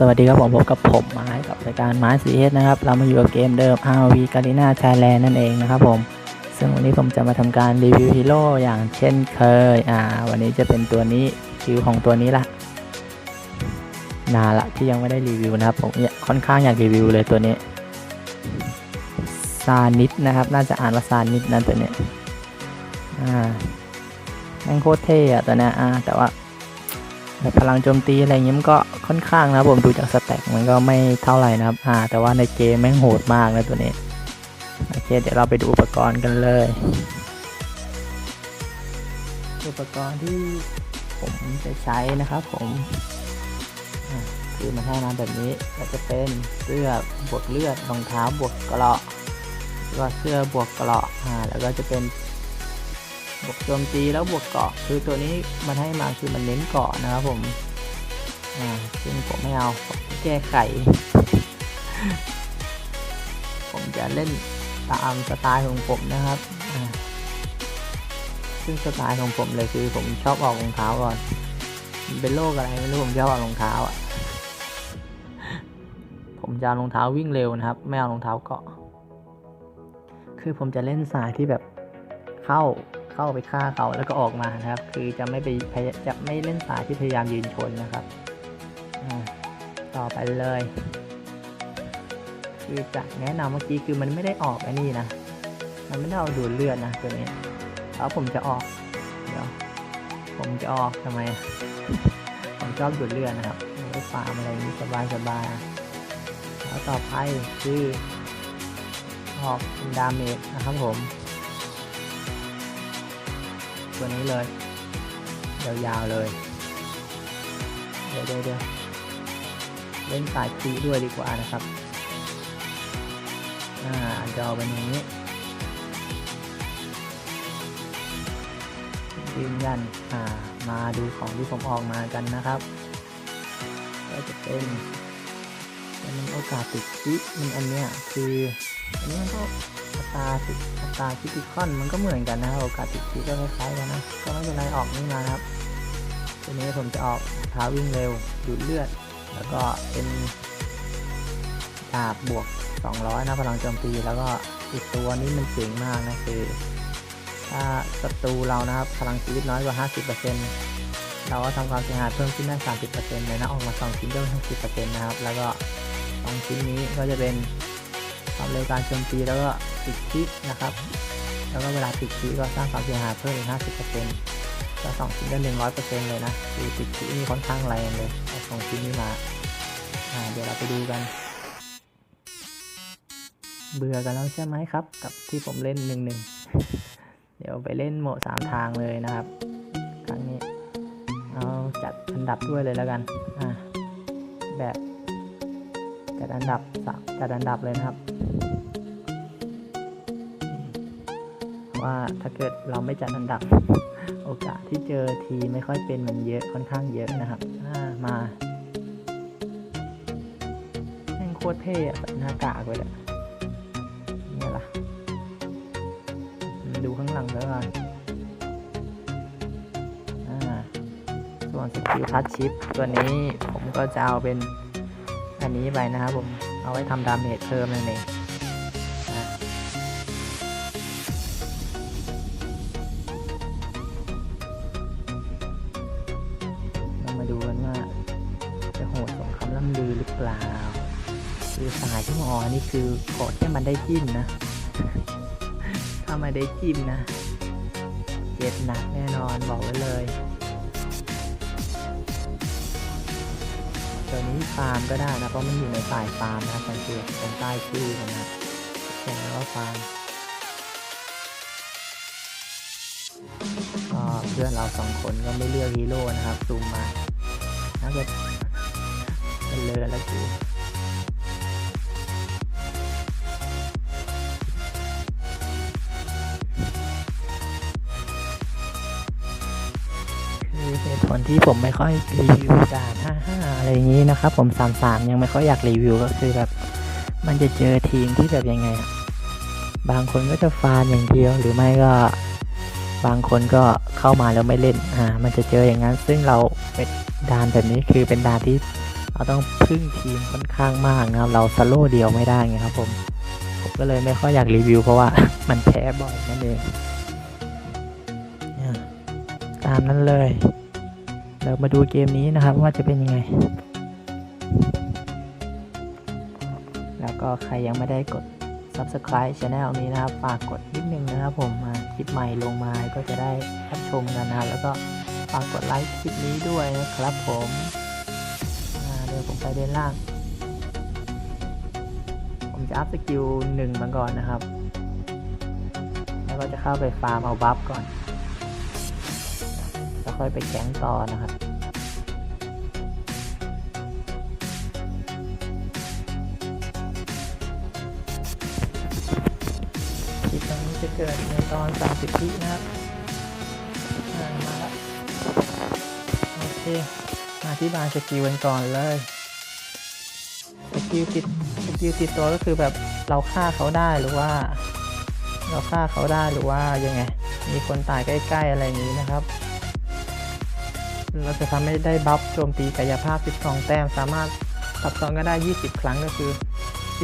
สวัสดีครับผมพบกับผมไม้กับรายการไม้สีเอสนะครับ เรามาอยู่กับเกมเดิม RV g a r d i n a Thailand นั่นเองนะครับผม ซึ่งวันนี้ผมจะมาทำการรีวิวฮีโร่อย่างเช่นเคย อ่า วันนี้จะเป็นตัวนี้คิวของตัวนี้ละนาละที่ยังไม่ได้รีวิวนะครับ ผมเนี่ยค่อนข้างอยากรีวิวเลยตัวนี้ซานิดนะครับ น่าจะอ่านว่าซานิดนะตัวนี้ อ่าแม่งโคตรเท่อะตัวนี้อ่าแต่ว่า พลังโจมตีอะไรเงี้ยมันก็ค่อนข้างนะผมดูจากสแต็กมันก็ไม่เท่าไหร่นะครับอ่าแต่ว่าในเกมแม่งโหดมากนะตัวนี้โอเคเดี๋ยวเราไปดูอุปกรณ์กันเลย อุปกรณ์ที่ผมจะใช้นะครับผมคือมันให้มาแบบนี้ก็จะเป็นเสื้อบวกเลือดรองเท้าบวกเกราะแล้วก็เสื้อบวกเกราะอ่าแล้วก็จะเป็น บวกโจมตีแล้วบวกเกาะคือตัวนี้มันให้มาคือมันเน้นเกาะนะครับผมอ่าซึ่งผมไม่เอาผมแก้ไข ผมจะเล่นตามสไตล์ของผมนะครับซึ่งสไตล์ของผมเลยคือผมชอบออกรองเท้าก่อนเป็นโรคอะไรไม่รู้ผมชอบออกรองเท้าอะผมจะรองเท้าวิ่งเร็วนะครับ ไม่เอารองเท้าเกาะ คือผมจะเล่นสายที่แบบเข้า เข้าไปฆ่าเขาแล้วก็ออกมานะครับ คือจะไม่ไปพยจะไม่เล่นสายที่พยายามยืนชนนะครับต่อไปเลย คือจากแนะนำเมื่อกี้คือมันไม่ได้ออกไอ้นี่นะ มันไม่ได้เอาดูดเลือดนะตัวนี้แล้วผมจะออก เดี๋ยว ผมจะออกทำไม ผมชอบดูดเลือดนะครับไม่ได้ฟาร์มอะไรนี้สบายสบายๆแล้วต่อไปคือออกดาเมจนะครับผม ตัวนี้เลย ยาวๆเลย เดี๋ยวเดี๋ยวเล่นสายคีด้วยดีกว่านะครับ อ่าจะเอาเป็นอย่างนี้ ยืนยัน อ่า มาดูของที่ผมออกมากันนะครับ ก็จะเป็นเป็นโอกาสติดชิมันอันเนี้ยคือ อันนี้ก็ตาติด ตาคิติคอนมันก็เหมือนกันนะครับโอกาสติดชิก็คล้ายๆกันนะ ก็ไม่เป็นไรออกนี่มาครับทีนี้ผมจะออกเท้าวิ่งเร็วดูดเลือด แล้วก็เป็นดาบบวก 200 นะพลังโจมตีแล้วก็อีกตัวนี้มันเจ๋งมากนะคือถ้าศัตรูเรานะครับพลังชีวิตน้อยกว่า 50%เราก็ทำความเสียหายเพิ่มขึ้นได้ 30%เลยนะออกมา2ชิ้นก็60%นะครับ แล้วก็2ชิ้นนี้ก็จะเป็น ความเร็วการโจมตีแล้วก็ติดคิกนะครับ แล้วก็เวลาติดคิกก็สร้างความเสียหายเพิ่มอีก 50%ก็2ชิ้นก็100%เลยนะคือติดคิกนี่ค่อนข้างแรงเลยเอาสองชิ้นนี้มาอ่าเดี๋ยวเราไปดูกัน เบื่อกันแล้วใช่ไหมครับ กับที่ผมเล่นหนึ่งหนึ่งเดี๋ยวไปเล่นโหมดสามทางเลยนะครับครั้งนี้ เอาจัดอันดับด้วยเลยแล้วกันอะแบบ จัดอันดับสามจัดอันดับเลยนะครับ ว่าถ้าเกิดเราไม่จัดอันดับ โอกาสที่เจอทีไม่ค่อยเป็นมันเยอะค่อนข้างเยอะนะครับามาแม่งโคตรเท่อะหน้ากากเลยเนี่ยล่ะมาดูข้างหลังแล้วกันส่วนสกิลทัชชิปตัวนี้ผมก็จะเอาเป็น อันนี้ไปนะครับผม เอาไว้ทำดาเมจเพิ่มนั่นเองอะเรามาดูกันว่า จะโหดสมคำล่ำลือหรือเปล่า คือสายที่มออนี่คือกดให้มันได้จิ้มนะ ถ้าไม่ได้จิ้มนะ เจ็บหนักแน่นอนบอกไว้เลย นี้ฟาร์มก็ได้นะ เพราะมันอยู่ในสายฟาร์มนะสังเกตตรงใต้ชื่อมันนะเขียนว่าฟาร์มก็เพื่อนเราสองคนก็ไม่เลือกฮีโร่นะครับซูมมาถ้าเกิดเป็นเลอแล้วคือคือเหตุผลที่ผมไม่ค่อยรีวิวด่าน55 อะไรอย่างนี้นะครับ ผม33ยังไม่ค่อยอยากรีวิวก็คือแบบ มันจะเจอทีมที่แบบยังไงอะบางคนก็จะฟาร์มอย่างเดียวหรือไม่ก็บางคนก็เข้ามาแล้วไม่เล่น อ่า มันจะเจออย่างนั้น ซึ่งเราเป็นด่านแบบนี้คือเป็นด่านที่เราต้องพึ่งทีมค่อนข้างมากนะครับ เราสโลว์เดียวไม่ได้ไงครับผม ผมก็เลยไม่ค่อยอยากรีวิวเพราะว่ามันแพ้บ่อยนั่นเองตามนั้นเลย รามาดูเกมนี้นะครับว่าจะเป็นยังไง แล้วก็ใครยังไม่ได้กด subscribe channel นี้นะครับ ฝากกดนิดนึงนะครับผมมาคลิปใหม่ลงมาก็จะได้รับชมกันนะครับแล้วก็ฝากกดไลค์คลิปนี้ด้วยนะครับผมเดี๋ยวผมไปเดินล่าง ผมจะอัพสกิลหนึ่งมาก่อนนะครับ แล้วก็จะเข้าไปฟาร์มเอาบัฟก่อน ค่อยไปแก๊งต่อนะครับคลิปนี้จะเกิดในตอน 30วินะครับอ่ามาแล้วโอเคมาที่บานสกิลกันก่อนเลยสกิลติดสกิลติดตัวก็คือแบบเราฆ่าเขาได้หรือว่า เราฆ่าเขาได้หรือว่ายังไง มีคนตายใกล้ ๆ อะไรอย่างนี้นะครับ เราจะทำให้ได้บัฟโจมตีกายภาพ 12 แต้ม สามารถตับซ้อนก็ได้ 20 ครั้งก็คือ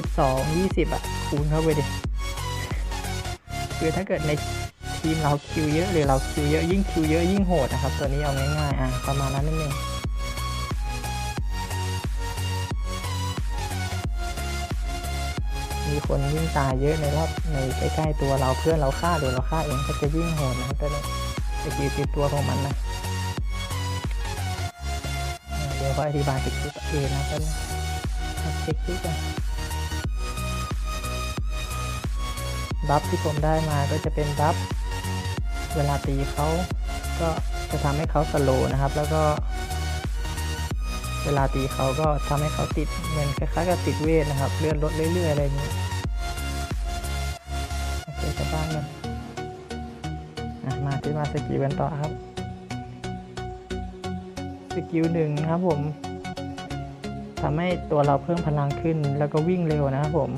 12 20 อะ คูณเข้าไปดิ คือถ้าเกิดในทีมเราคิวเยอะหรือเราคิวเยอะยิ่งคิวเยอะยิ่งโหดนะครับ ตัวนี้เอาง่ายๆ อะ ประมาณนั้นนั่นเองมีคนยิ่งตายเยอะในรอบในใกล้ๆตัวเราเพื่อนเราฆ่าหรือเราฆ่าเองก็จะยิ่งโหดนะครับตัวนี้สกิลติดตัวของมันนะ ก็อธิบายสกิลตัวเองนะตัวนี้เช็คดูกันบัฟที่ผมได้มาก็จะเป็นบัฟเวลาตีเขาก็จะทำให้เขาสโลว์นะครับ แล้วก็ เวลาตีเขาก็ทำให้เขาติดเหมือนคล้ายๆกับติดเวทนะครับ เลื่อนลดเรื่อยๆอะไรอย่างนี้โอเคจะบ้างกันอะมาที่มาสกิลกันต่อครับ สกิลหนึ่งนะครับผมทำให้ตัวเราเพิ่มพลังขึ้นแล้วก็วิ่งเร็วนะครับผม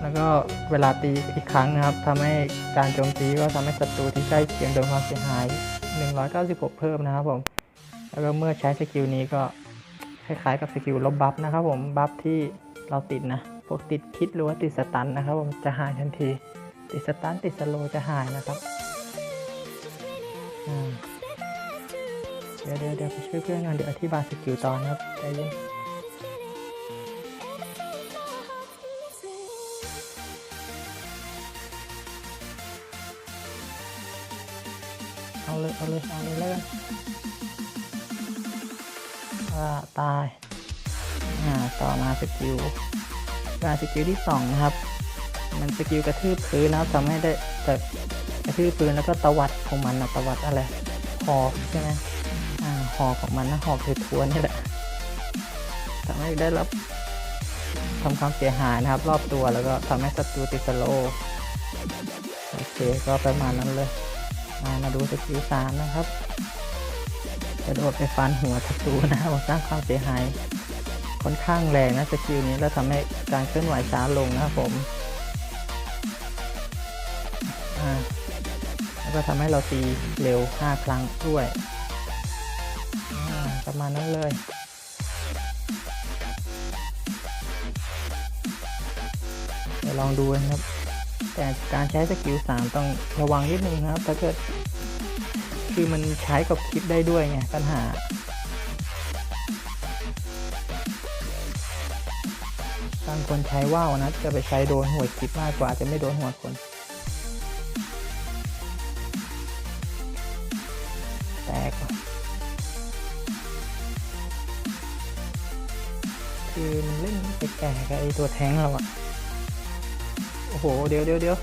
แล้วก็เวลาตีอีกครั้งนะครับทำให้การโจมตีก็ทำให้ศัตรูที่ใกล้เคียงโดนความเสียหาย 196 เพิ่มนะครับผม แล้วก็เมื่อใช้สกิลนี้ก็คล้ายๆกับสกิลลบบัฟนะครับผม บัฟที่เราติดนะ พวกติดพิษหรือว่าติดสตันนะครับผมจะหายทันที ติดสตันติดสโลจะหายนะครับ เดี๋ยวเดี๋ยวเดี๋ยวไปช่วยเพื่อนกันเดี๋ยวอธิบายสกิลตอนนะครับใจเย็นเอาเลยเอาเลยเอาเลยแล้วกันว่าตาย อ่าต่อมาสกิลการสกิลที่สองนะครับ มันสกิลกระทืบพื้นนะครับทำให้ได้แต่ กระทืบพื้นแล้วก็ตวัดของมันนะตวัดอะไรหอกใช่ไหมอ่าหอกของมันนะหอกคือทวนนี่แหละทำให้ได้รับทำความเสียหายนะครับ รอบตัวแล้วก็ทำให้ศัตรูติดสโลโอเคก็ประมาณนั้นเลยมามาดูสกิลสามนะครับกระโดดไปฟันหัวศัตรูนะสร้างความเสียหายค่อนข้างแรงนะสกิลนี้แล้วทำให้การเคลื่อนไหวช้าลงนะครับผม ก็ทำให้เราตีเร็ว 5 ครั้งด้วยประมาณนั้นเลยเดี๋ยวลองดูนะครับ แต่การใช้สกิล 3 ต้องระวังนิดนึงนะครับ ถ้าเกิด คือมันใช้กับคลิปได้ด้วยไงปัญหาบางคนใช้ว่าวนะ จะไปใช้โดนหัวคลิปมากกว่าจะไม่โดนหัวคน คือมันเล่นแก่กับไอตัวแท้งเราอะโอ้โห เดี๋ยวเดี๋ยวเดี๋ยว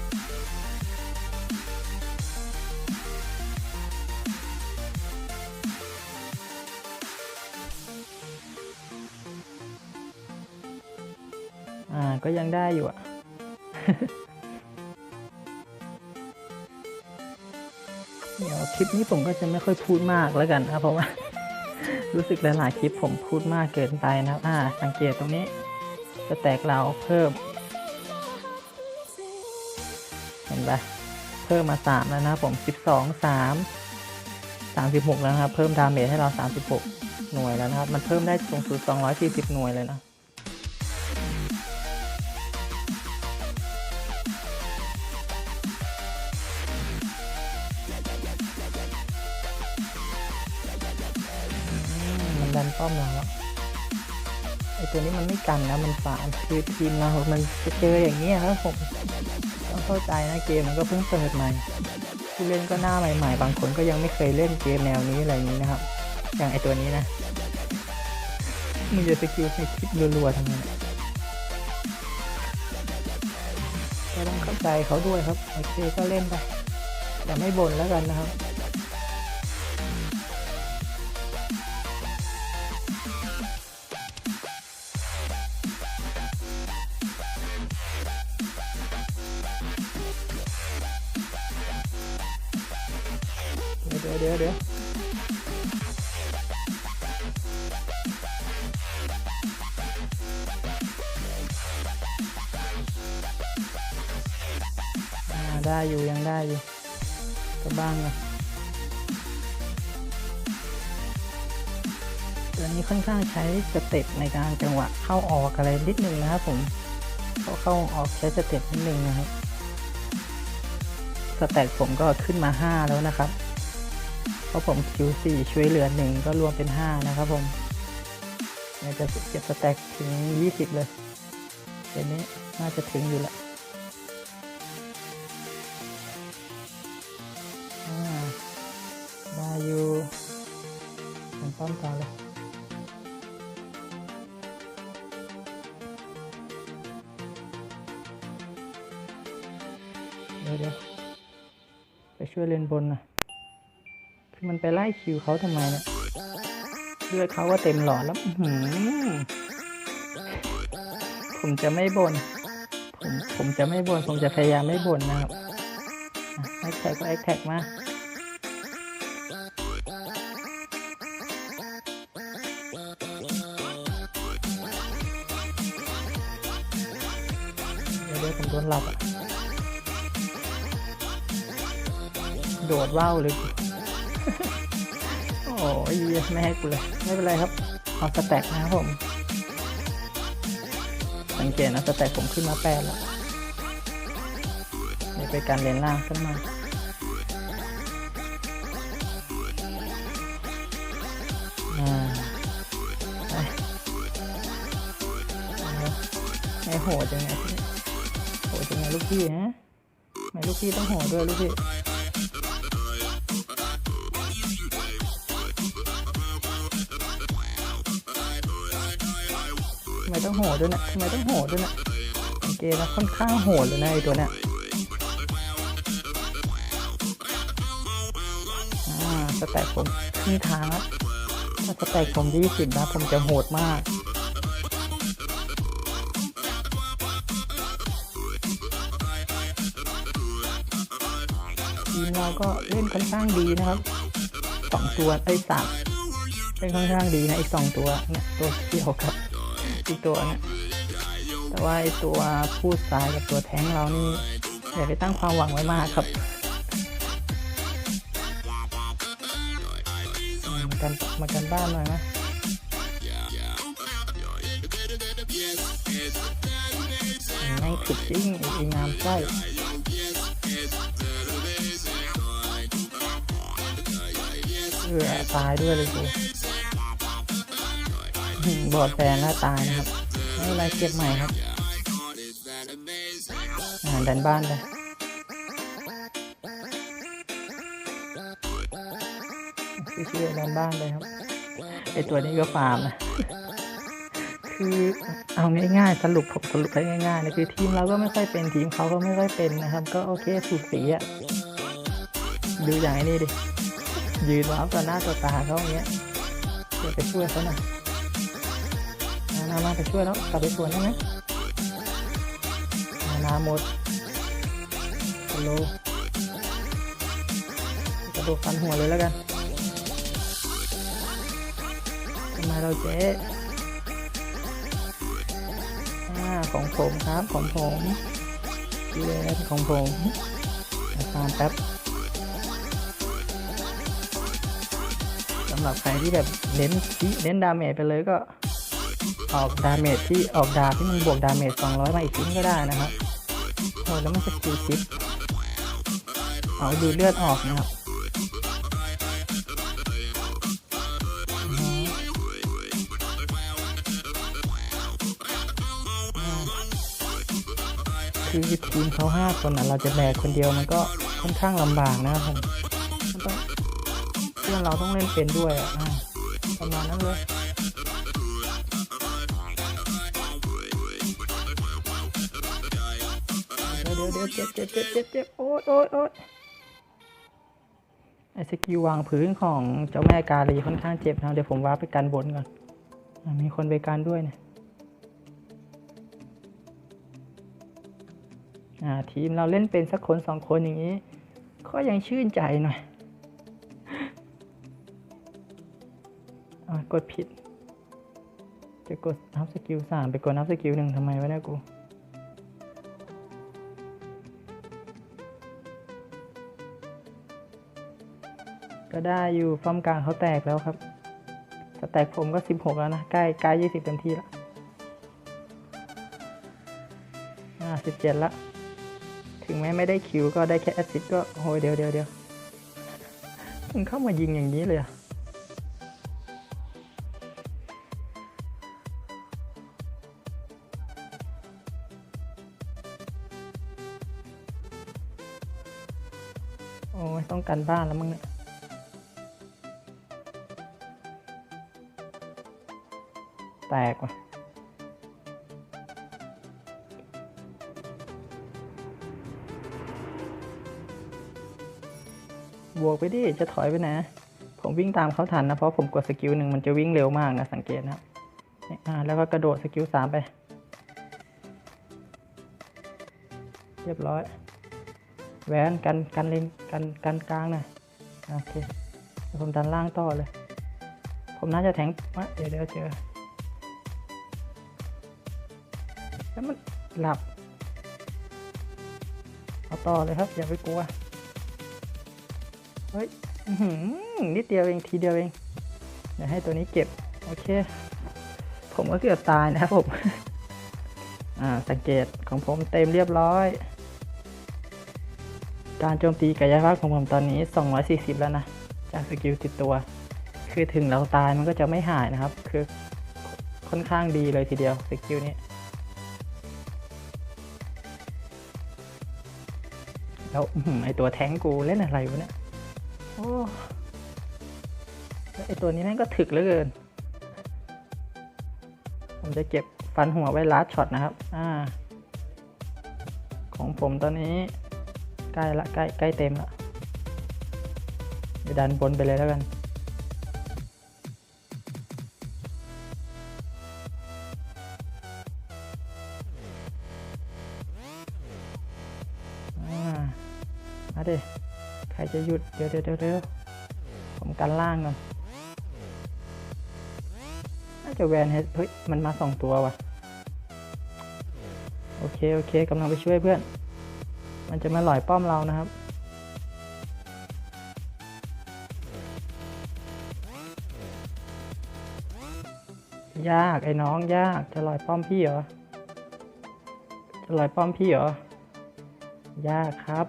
อ่า ก็ยังได้อยู่อะเดี๋ยวคลิปนี้ผมก็จะไม่ค่อยพูดมากแล้วกันนะครับเพราะว่า รู้สึกหลายๆคลิปผมพูดมากเกินไปนะครับอ่า สังเกตตรงนี้ จะแตกเราเพิ่ม เห็นปะเพิ่มมาสามแล้วนะครับผมสิบสองสาม36 แล้วนะครับ เพิ่มดาเมจให้เรา 36 หน่วยแล้วนะครับ มันเพิ่มได้สูงสุด 240 หน่วยเลยนะ ตัวนี้มันไม่กันนะมันฝานคือทีมเรา มันจะเจออย่างนี้ครับผมต้องเข้าใจนะเกมมันก็เพิ่งเปิดใหม่ผู้เล่นก็หน้าใหม่ๆ บางคนก็ยังไม่เคยเล่นเกมแนวนี้อะไรอย่างนี้นะครับ อย่างไอตัวนี้นะมึงจะสกิลให้คลิปรัวๆทั้งนั้นก็ต้องเข้าใจเขาด้วยครับโอเคก็เล่นไปแต่ไม่บ่นแล้วกันนะครับ ใช้สเต็ปในการจังหวะเข้าออกอะไรนิดนึงนะครับผมเข้าเข้าออกใช้สเต็ปนิดนึงนะครับ สแต็กผมก็ขึ้นมา 5 แล้วนะครับ เพราะผม Q4 ช่วยเหลือหนึ่งก็รวมเป็น 5 นะครับผมเนี่ยจะเก็บสแต็กถึง 20 เลยเดี๋ยวนี้น่าจะถึงอยู่ละ ช่วยเลนบนนะคือมันไปไล่คิวเขาทำไมเนี่ยเลือดเขาก็เต็มหลอดแล้วหือผมจะไม่บนผมผมจะไม่บนผมจะพยายามไม่บนนะครับแอคแท็กก็แอคแท็กมาเดี๋ยวเดี๋ยวผมโดนหลับอะ โดดว่าวเลยโอ้ยไม่ให้กูเลย ไม่เป็นไรครับ เอาสแต็กนะครับผม สังเกตนะสแต็กผมขึ้นมาแปดแล้วเดี๋ยวไปการเลนล่างขึ้นมาไปเอาไงโหดยังไงโหดยังไงลูกพี่ฮะไม่ลูกพี่ต้องโหดด้วยลูกพี่ ต้องโหดด้วยนะทำไมต้องโหดด้วยนะโอเคนะค่อนข้างโหดเลยนะไอตัวเนี้ยอ่าสแต็กผมครึ่งทางแล้วถ้าสแต็กผมยี่สิบนะ ผมจะโหดมากทีมเราก็เล่นค่อนข้างดีนะครับสองตัวไอ้สามเล่นค่อนข้างดีนะไอ้สองตัวเนี่ยตัวเกี่ยวกับ อีกตัวนี่ยแต่ว่าไอตัวพูดซ้ายกับตัวแท้งเรานี่อย่าไปตั้งความหวังไว้มากครับมากันมากันบ้านหน่อยนะไม่งถึกจริงไอ้งามไส้เออตายด้วยเลยกู บอดแฟนแล้วตายนะครับไม่เป็นไรเก็บใหม่ครับอ่าดันบ้านเลยชื่อๆดันบ้านเลยครับไอตัวนี้ก็ฟาร์มนะคือเอาง่ายๆ สรุปผมสรุปให้ง่ายๆนะคือทีมเราก็ไม่ค่อยเป็นทีมเขาก็ไม่ค่อยเป็นนะครับ ก็โอเคสูสีอะดูอย่างไอ้นี้ดิยืนว้าต่อหน้าต่อตาเขาอย่างเงี้ยเดี๋ยวไปช่วยเขาหน่อย มามามาไปช่วยแล้วกลับไปสวนได้ไหมมานาหมดฮัลโหลกระโดดฟันหัวเลยแล้วกันทำไมเราเจ๊อ่าของผมครับของผมเยสของผมอาคารแป๊บสำหรับใครที่แบบเน้นเน้นดาเมจไปเลยก็ ออกดาเมจที่ออกดาบที่มันบวกดาเมจ200 มาอีกชิ้นก็ได้นะครับโอ้แล้วมันจะสกิลชิปเอาดูเลือดออกนะครับคือทีมเขาห้าคนอะเราจะแบกคนเดียวมันก็ค่อนข้างลำบากนะครับผมมันเพื่อนเราต้องเล่นเป็นด้วยอะประมาณนั้นเลย เจ็บเจ็บเจ็บเจ็บเจ็บโอ๊ยโอ๊ยโอ๊ยไอสกิลวางพื้นของเจ้าแม่กาลีค่อนข้างเจ็บนะเดี๋ยวผมว่าไปกันบนก่อน มีคนไปกันด้วยเนี่ยทีมเราเล่นเป็นสักคนสองคนอย่างนี้ ก็ยังชื่นใจหน่อยอกดผิด จะกดนับสกิลสามไปกดนับสกิลหนึ่งทำไมวะเนี่ยกู ก็ได้อยู่ป้อมกลางเขาแตกแล้วครับสแตกผมก็ 16 แล้วนะ ใกล้ใกล้20เต็มที่ล้วอ่า17ละ ถึงแม้ไม่ได้คิวก็ได้แค่แอสซิสต์ก็โอ้ยเดี๋ยวเดี๋ยวเดี๋ยวมันเข้ามายิงอย่างนี้เลยอะโอ้ยต้องกันบ้านแล้วมั้งเนี่ย แตกว่ะบวกไปดิ จะถอยไปไหนผมวิ่งตามเขาทันนะ เพราะผมกดสกิลหนึ่งมันจะวิ่งเร็วมากนะ สังเกตนะแล้วก็กระโดดสกิลสามไป เรียบร้อย แหวนกันกันเลนกันกันกลางหน่อยโอเคผมดันล่างต่อเลย ผมน่าจะแทงมะเดี๋ยวเดี๋ยวเจอ หลับ เอาต่อเลยครับ อย่าไปกลัว เฮ้ยนิดเดียวเองทีเดียวเองเดี๋ยวให้ตัวนี้เก็บ โอเค ผมก็เกือบตายนะครับผม อ่า สังเกตของผมเต็มเรียบร้อย การโจมตีกายภาพของผมตอนนี้ 240 แล้วนะ จากสกิลติดตัว คือถึงเราตายมันก็จะไม่หายนะครับ คือค่อนข้างดีเลยทีเดียวสกิลนี้ แล้วไอตัวแท้งกูเล่นอะไรวะเนี่ย โอ้แล้วไอตัวนี้แม่งก็ถึกเหลือเกิน ผมจะเก็บฟันหัวไว้ลัดช็อตนะครับ อ่า ของผมตอนนี้ใกล้ละใกล้ใกล้เต็มละไปดันบนไปเลยแล้วกัน ดิใครจะหยุด เดี๋ยวเดี๋ยวเดี๋ยวผมกันล่างก่อน น่าจะแวนเฮดเฮ้ย มันมาสองตัวว่ะ โอเค โอเคกำลังไปช่วยเพื่อน มันจะมาหลอยป้อมเรานะครับยากไอ้น้องยากจะลอยป้อมพี่เหรอ จะลอยป้อมพี่เหรอ ยากครับ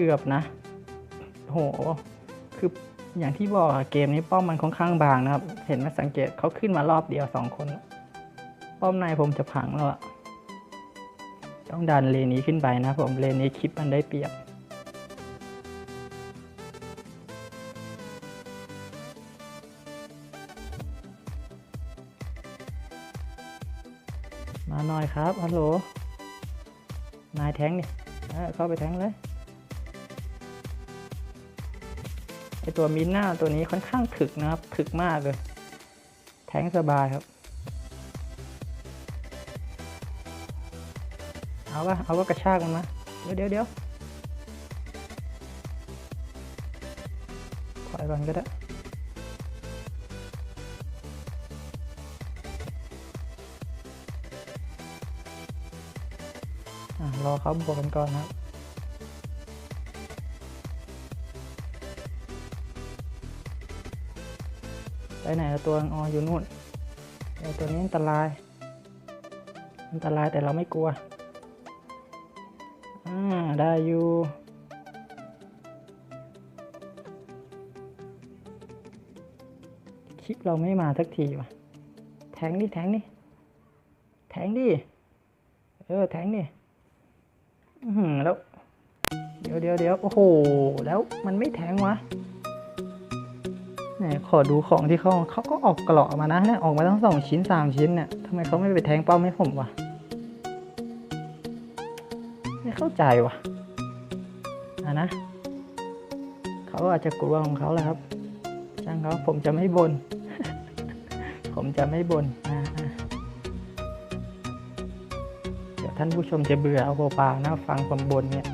เกือบนะ โห คืออย่างที่บอกอะเกมนี้ป้อมมันค่อนข้างบางนะครับ เห็นไหมสังเกตเขาขึ้นมารอบเดียวสองคน ป้อมในผมจะพังแล้วอะต้องดันเลนนี้ขึ้นไปนะผมเลนนี้คลิปมันได้เปรียบมาหน่อยครับฮัลโหลนายแทงนี่เออเข้าไปแทงเลย ไอตัวมินหน้าตัวนี้ค่อนข้างถึกนะครับ ถึกมากเลย แทงสบายครับ เอาวะเอาวะกระชากมันมา เดี๋ยวเดี๋ยวเดี๋ยวถอยก่อนก็ได้ รอเขาบวกกันก่อนครับ ไหนตัวอ๋ออยู่นู่นไอตัวนี้อันตราย อันตรายแต่เราไม่กลัว อ่า ได้อยู่คลิปเราไม่มาสักทีว่ะ แทงดิแทงดิแทงดิ เออ แทงดิอือหือแล้ว เดี๋ยวเดี๋ยวเดี๋ยวโอ้โห แล้วมันไม่แทงวะ ไหนขอดูของที่เขาเขาก็ออกกราะมานะเนี่ยออกมาทั้งสองชิ้นสามชิ้นเนี่ยทำไมเขาไม่ไปแทงเป้าให้ผมวะไม่เข้าใจวะอะนะเขาอาจจะกลัวของเขาแหละครับช่างเขาผมจะไม่บนผมจะไม่บนอ่าอ่าเดี๋ยวท่านผู้ชมจะเบื่อเอาเปล่าๆนะฟังผมบนเนี่ย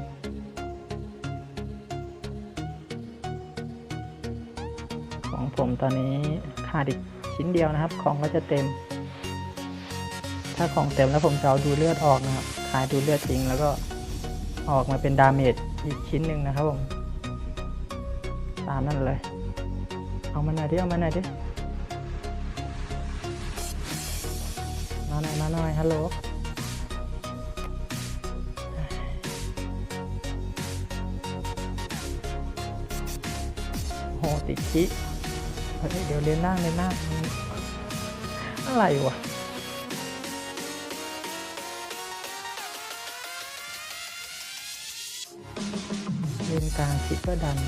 ตอนนี้ขาดอีกชิ้นเดียวนะครับ ของก็จะเต็ม ถ้าของเต็มแล้วผมจะเอาดูเลือดออกนะครับขายดูเลือดทิ้งแล้วก็ออกมาเป็นดาเมจอีกชิ้นหนึ่งนะครับผมตามนั่นเลย เอามาหน่อยดิเอามาหน่อยดิมาหน่อยมาหน่อยฮัลโหลโหติดคิ เดี๋ยวเรียนนั่งเรียนนั่งอะไรวะเรียนกลางคิดก็ดัน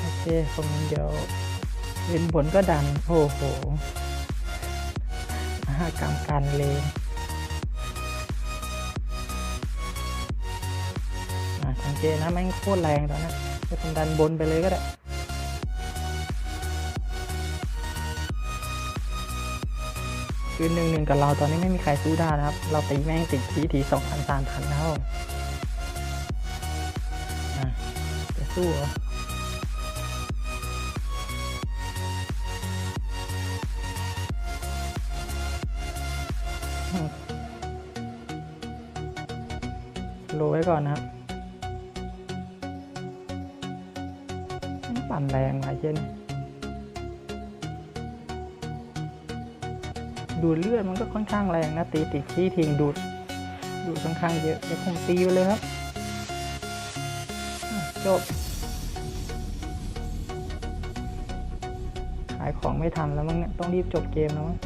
โอเคผมเดี๋ยวเรียนบนก็ดัน โอ้โหมหากรรมการเลนอะสังเกตนะแม่งโคตรแรงตอนนั้นะ ดันบนไปเลยก็ได้คือหนึ่งหนึ่งกับเราตอนนี้ไม่มีใครสู้ได้นะครับ เราตีแม่งติดทีทีสองพันสามพันแล้วจะสู้เหรอโลไว้ก่อนนะครับ ดูดเลือดมันก็ค่อนข้างแรงนะตีติดขี้ทิ้งดูดดูดค่อนข้างเยอะเดี๋ยวผมตีไปเลยครับจบขายของไม่ทันแล้วมั้งเนี่ยต้องรีบจบเกมแล้วมั้ง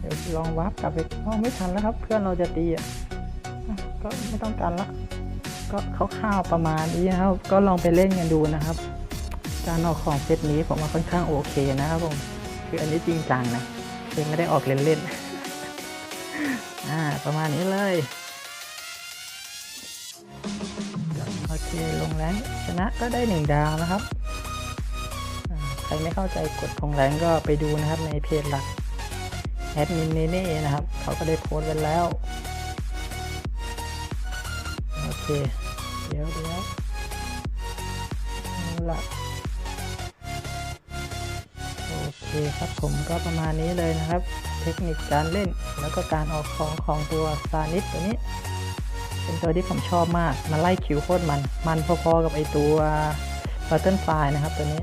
เดี๋ยวลองวับกลับไปอ๋อไม่ทันแล้วครับ เพื่อนเราจะตีอะอะก็ไม่ต้องการละก็คร่าวๆประมาณนี้นะครับ ก็ลองไปเล่นกันดูนะครับ การออกของเซตนี้ผมว่าค่อนข้างโอเคนะครับผมคืออันนี้จริงจังนะคือไม่ได้ออกเล่นๆอ่าประมาณนี้เลยโอเคลงแรงชนะก็ได้หนึ่งดาวนะครับใครไม่เข้าใจกดลงแรงก็ไปดูนะครับในเพจหลักแอดมินเนเน่นะครับ เขาก็ได้โพสต์ไว้แล้วโอเคเดี๋ยวเดี๋ยวเอาละ คครับผมก็ประมาณนี้เลยนะครับ เทคนิคการเล่นแล้วก็การออกของของตัวซานิสตัวนี้ เป็นตัวที่ผมชอบมาก มันไล่คิวโคตรมัน มันพอๆกับไอตัวบัตเทิลไฟนะครับตัวนี้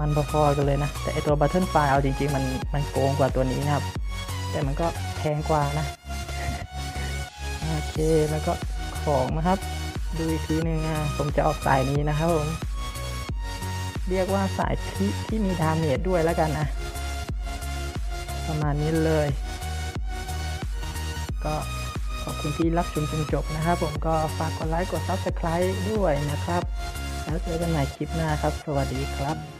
มันพอๆกันเลยนะ แต่ไอตัวบัตเทิลไฟเอาจริง ๆ มันมันโกงกว่าตัวนี้นะครับ แต่มันก็แพงกว่านะโอเคแล้วก็ของนะครับ ดูอีกทีหนึ่งอะผมจะออกสายนี้นะครับผม เรียกว่าสายที่ที่มีดาเมจด้วยแล้วกันนะ ประมาณนี้เลย ก็ขอบคุณที่รับชมจนจบนะครับ ผมก็ฝากกดไลค์กด Subscribe ด้วยนะครับ แล้วเจอกันใหม่คลิปหน้าครับ สวัสดีครับ